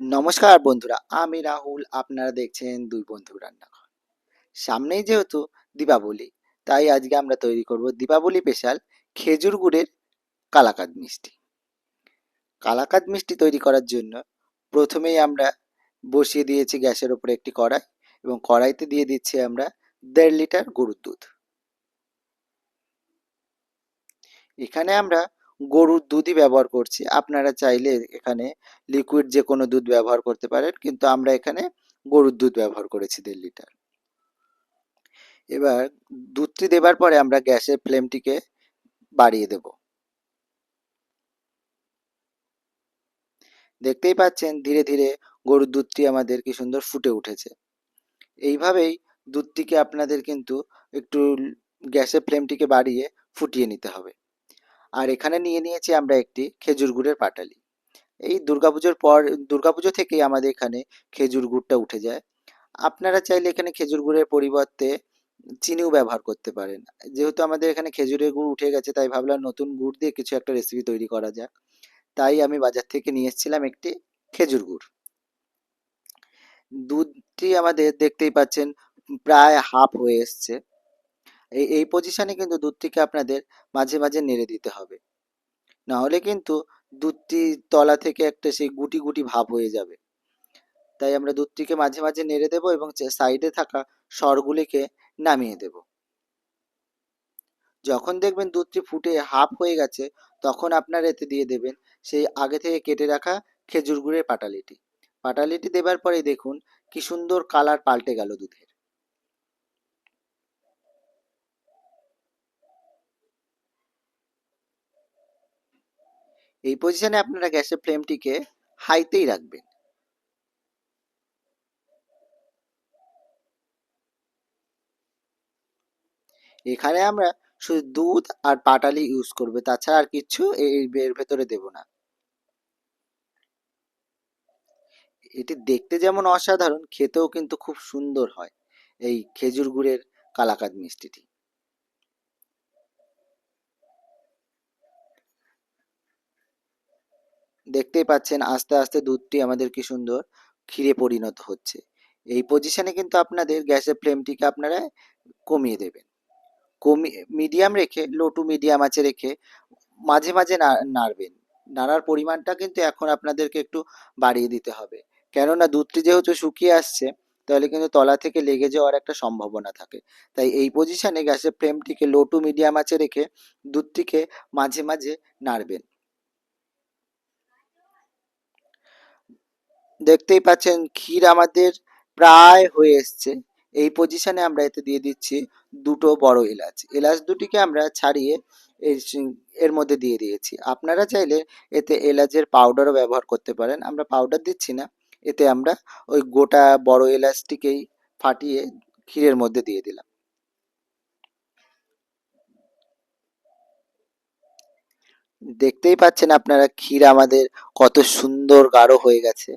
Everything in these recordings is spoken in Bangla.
নমস্কার বন্ধুরা, আমি রাহুল, আপনারা দেখছেন দুই বন্ধু রান্নাঘর। সামনেই যেহেতু দীপাবলি, তাই আজকে আমরা তৈরি করব দীপাবলি স্পেশাল খেজুর গুড়ের কালাকাদ মিষ্টি। কালাকাদ মিষ্টি তৈরি করার জন্য প্রথমেই আমরা বসিয়ে দিয়েছি গ্যাসের ওপরে একটি কড়াই এবং কড়াইতে দিয়ে দিচ্ছি আমরা দেড় লিটার গরুর দুধ। এখানে আমরা গরুর দুধই ব্যবহার করছি। আপনারা চাইলে এখানে লিকুইড যে কোনো দুধ ব্যবহার করতে পারেন, কিন্তু আমরা এখানে গরুর দুধ ব্যবহার করেছি দেড় লিটার। এবার দুধটি দেবার পরে আমরা গ্যাসের ফ্লেমটিকে বাড়িয়ে দেব। দেখতেই পাচ্ছেন ধীরে ধীরে গরুর দুধটি আমাদের কি সুন্দর ফুটে উঠেছে। এইভাবেই দুধটিকে আপনাদের কিন্তু একটু গ্যাসের ফ্লেমটিকে বাড়িয়ে ফুটিয়ে নিতে হবে। আর এখানে নিয়ে নিয়েছি আমরা একটি খেজুর গুড়ের পাটালি। এই দুর্গাপুজোর পর, দুর্গাপুজো থেকেই আমাদের এখানে খেজুর গুড়টা উঠে যায়। আপনারা চাইলে এখানে খেজুর গুড়ের পরিবর্তে চিনিও ব্যবহার করতে পারেন। যেহেতু আমাদের এখানে খেজুরের গুড় উঠে গেছে, তাই ভাবলাম নতুন গুড় দিয়ে কিছু একটা রেসিপি তৈরি করা যাক। তাই আমি বাজার থেকে নিয়ে এসেছিলাম একটি খেজুর গুড়। দুধটি আমাদের দেখতেই পাচ্ছেন, প্রায় হাফ হয়ে এসছে। এই এই পজিশনে কিন্তু দুধটিকে আপনাদের মাঝে মাঝে নেড়ে দিতে হবে। না হলে কিন্তু দুধটি তলা থেকে একটা সেই গুটি গুটি ভাব হয়ে যাবে। তাই আমরা দুধটিকে মাঝে মাঝে নেড়ে দেবো এবং সাইডে থাকা সরগুলিকে নামিয়ে দেব। যখন দেখবেন দুধটি ফুটে হাফ হয়ে গেছে, তখন আপনারা এতে দিয়ে দেবেন সেই আগে থেকে কেটে রাখা খেজুর গুড়ের পাটালিটি। পাটালিটি দেবার পরে দেখুন কি সুন্দর কালার পাল্টে গেল দুধের এই পজিশনে আপনারা গ্যাসের ফ্লেমটিকে হাইতেই রাখবেন। এখানে আমরা শুধু দুধ আর পাটালি ইউজ করবে, তাছাড়া আর কিছু এই এর ভেতরে দেব না। এটি দেখতে যেমন অসাধারণ, খেতেও কিন্তু খুব সুন্দর হয় এই খেজুর গুড়ের কালাকাদ মিষ্টিটি। দেখতেই পাচ্ছেন আস্তে আস্তে দুধটি আমাদের কি সুন্দর ক্ষীরে পরিণত হচ্ছে। এই পজিশনে কিন্তু আপনাদের গ্যাসের ফ্লেমটিকে আপনারা কমিয়ে দেবেন। কমিয়ে মিডিয়াম রেখে লো টু মিডিয়াম আছে রেখে মাঝে মাঝে নাড়বেন। নাড়ার পরিমাণটা কিন্তু এখন আপনাদেরকে একটু বাড়িয়ে দিতে হবে। কেননা দুধটি যেহেতু শুকিয়ে আসছে, তাহলে কিন্তু তলা থেকে লেগে যাওয়ার একটা সম্ভাবনা থাকে। তাই এই পজিশনে গ্যাসের ফ্লেমটিকে লো টু মিডিয়াম আছে রেখে দুধটিকে মাঝে মাঝে নাড়বেন। দেখতেই পাচ্ছেন ক্ষীর আমাদের প্রায় হয়ে এসছে। এই পজিশনে আমরা এতে দিয়ে দিচ্ছি দুটো বড় এলাচ। এলাচ দুটিকে আমরা ছাড়িয়ে এর মধ্যে দিয়ে দিয়েছি। আপনারা চাইলে এতে এলাচের পাউডারও ব্যবহার করতে পারেন। আমরা পাউডার দিচ্ছি না। এতে আমরা ওই গোটা বড় এলাচটিকেই ফাটিয়ে ক্ষীরের মধ্যে দিয়ে দিলাম। দেখতেই পাচ্ছেন আপনারা ক্ষীর আমাদের কত সুন্দর গাঢ় হয়ে গেছে।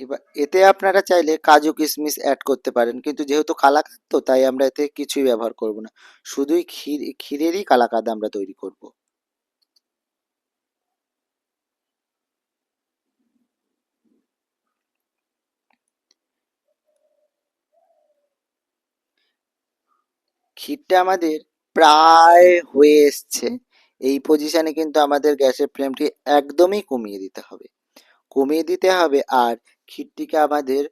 এবার এতে আপনারা চাইলে কাজু কিশমিশ অ্যাড করতে পারেন। কিন্তু যেহেতু কালাকাদ তো, তাই আমরা এতে কিছুই ব্যবহার করব না। শুধুই ক্ষীর, ক্ষীরেরই কালাকাদ আমরা তৈরি করব। ক্ষীরটা আমাদের প্রায় হয়ে এসছে। এই পজিশনে কিন্তু আমাদের গ্যাসের ফ্লেমটি একদমই কমিয়ে দিতে হবে। কমিয়ে দিতে হবে আর ক্ষীরটিকে আমাদের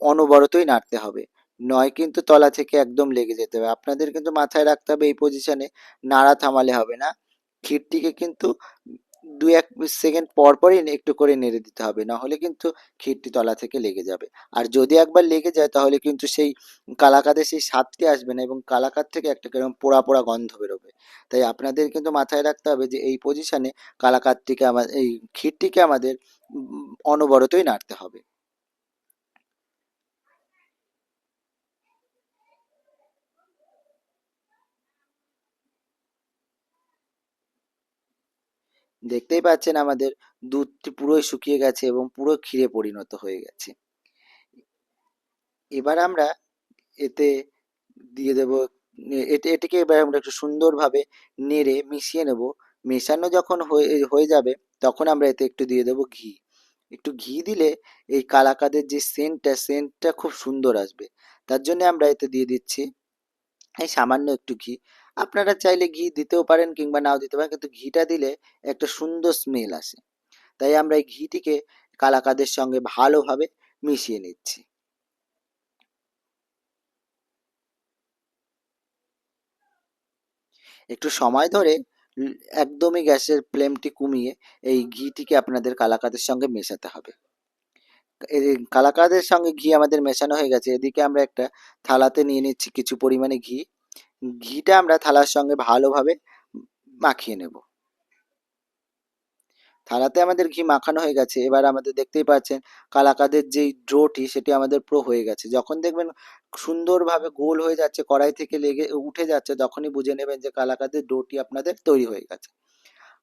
অনবরতই নাড়তে হবে। নয় কিন্তু তলা থেকে একদম লেগে যেতে হবে। আপনাদের কিন্তু মাথায় রাখতে হবে এই পজিশনে নাড়া থামালে হবে না। ক্ষীরটিকে কিন্তু দু এক সেকেন্ড পর পরই একটু করে নেড়ে দিতে হবে। না হলে কিন্তু ক্ষীরটি তলা থেকে লেগে যাবে। আর যদি একবার লেগে যায় তাহলে কিন্তু সেই কালাকাতে সেই স্বাদটি আসবে না এবং কালাকাদ থেকে একটা কীরকম পোড়া পোড়া গন্ধ বেরোবে। তাই আপনাদের কিন্তু মাথায় রাখতে হবে যে এই পজিশনে কালাকাদটিকে আমাদের এই ক্ষীরটিকে আমাদের অনবরতই নাড়তে হবে। দেখতেই পাচ্ছেন আমাদের দুধটি পুরোই শুকিয়ে গেছে এবং পুরো ক্ষীরে পরিণত হয়ে গেছে। এবার আমরা এতে দিয়ে দেব এটিকে এবার আমরা একটু সুন্দরভাবে নেড়ে মিশিয়ে নেব। মেশানো যখন হয়ে যাবে তখন আমরা এতে একটু দিয়ে দেবো ঘি। একটু ঘি দিলে এই কালাকাদের যে সেন্টটা সেন্টটা খুব সুন্দর আসবে। তার জন্য আমরা এতে দিয়ে দিচ্ছি এই সামান্য একটু ঘি। আপনারা চাইলে ঘি দিতেও পারেন কিংবা নাও দিতে পারেন, কিন্তু ঘিটা দিলে একটা সুন্দর স্মেল আসে। তাই আমরা এই ঘিটিকে কালাকাদের সঙ্গে ভালোভাবে মিশিয়ে নিচ্ছি। একটু সময় ধরে একদমই গ্যাসের ফ্লেমটি কমিয়ে এই ঘিটিকে আপনাদের কালাকাদের সঙ্গে মেশাতে হবে। কালাকাদের সঙ্গে ঘি আমাদের মেশানো হয়ে গেছে। এদিকে আমরা একটা থালাতে নিয়ে নিচ্ছি কিছু পরিমাণে ঘি। ঘিটা আমরা থালার সঙ্গে ভালোভাবে মাখিয়ে নেব। থালাতে আমাদের ঘি মাখানো হয়ে গেছে। এবার আমাদের দেখতেই পাচ্ছেন কালাকাদের যেই ড্রোটি সেটি আমাদের পুরো হয়ে গেছে। যখন দেখবেন সুন্দরভাবে গোল হয়ে যাচ্ছে, কড়াই থেকে লেগে উঠে যাচ্ছে, তখনই বুঝে নেবেন যে কালাকাদের ডোটি আপনাদের তৈরি হয়ে গেছে।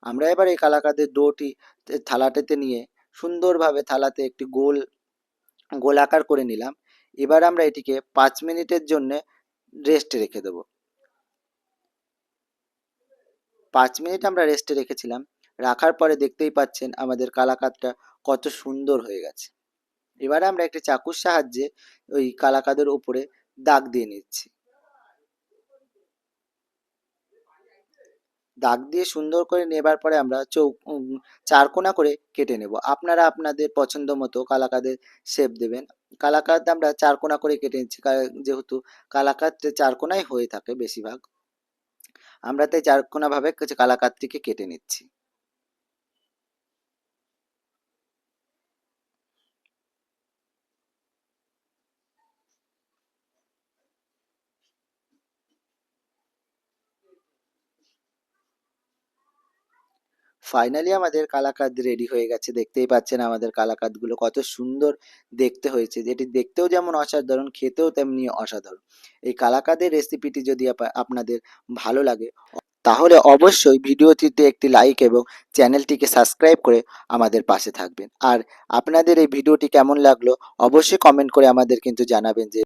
আমরা এবার এই কালাকাদের ডোটি থালাটাতে নিয়ে সুন্দরভাবে থালাতে একটি গোল, গোলাকার করে নিলাম। এবার আমরা এটিকে পাঁচ মিনিটের জন্য রেস্টে রেখে দেবো। পাঁচ মিনিট আমরা রেস্টে রেখেছিলাম। রাখার পরে দেখতেই পাচ্ছেন আমাদের কালাকাদটা কত সুন্দর হয়ে গেছে। এবারে আমরা একটি চাকুর সাহায্যে ওই কালাকাদের উপরে দাগ দিয়ে নিচ্ছি। দাগ দিয়ে সুন্দর করে নেবার পরে আমরা চৌ চারকোনা করে কেটে নেব। আপনারা আপনাদের পছন্দ মতো কালাকাদের শেপ দেবেন। কালাকাদ আমরা চারকোনা করে কেটে নিচ্ছি। যেহেতু কালাকাদ চারকোনাই হয়ে থাকে বেশিরভাগ। আমরা তাই চারকোনা কিছু কালাকাদটিকে কেটে নিচ্ছি। ফাইনালি আমাদের কালাকাদ রেডি হয়ে গেছে। দেখতেই পাচ্ছেন আমাদের কালাকাদগুলো কত সুন্দর দেখতে হয়েছে। যেটি দেখতেও যেমন অসাধারণ, খেতেও তেমনি অসাধারণ। এই কালাকাদের রেসিপিটি যদি আপনাদের ভালো লাগে, তাহলে অবশ্যই ভিডিওটিতে একটি লাইক এবং চ্যানেলটিকে সাবস্ক্রাইব করে আমাদের পাশে থাকবেন। আর আপনাদের এই ভিডিওটি কেমন লাগল, অবশ্যই কমেন্ট করে আমাদের কিন্তু জানাবেন যে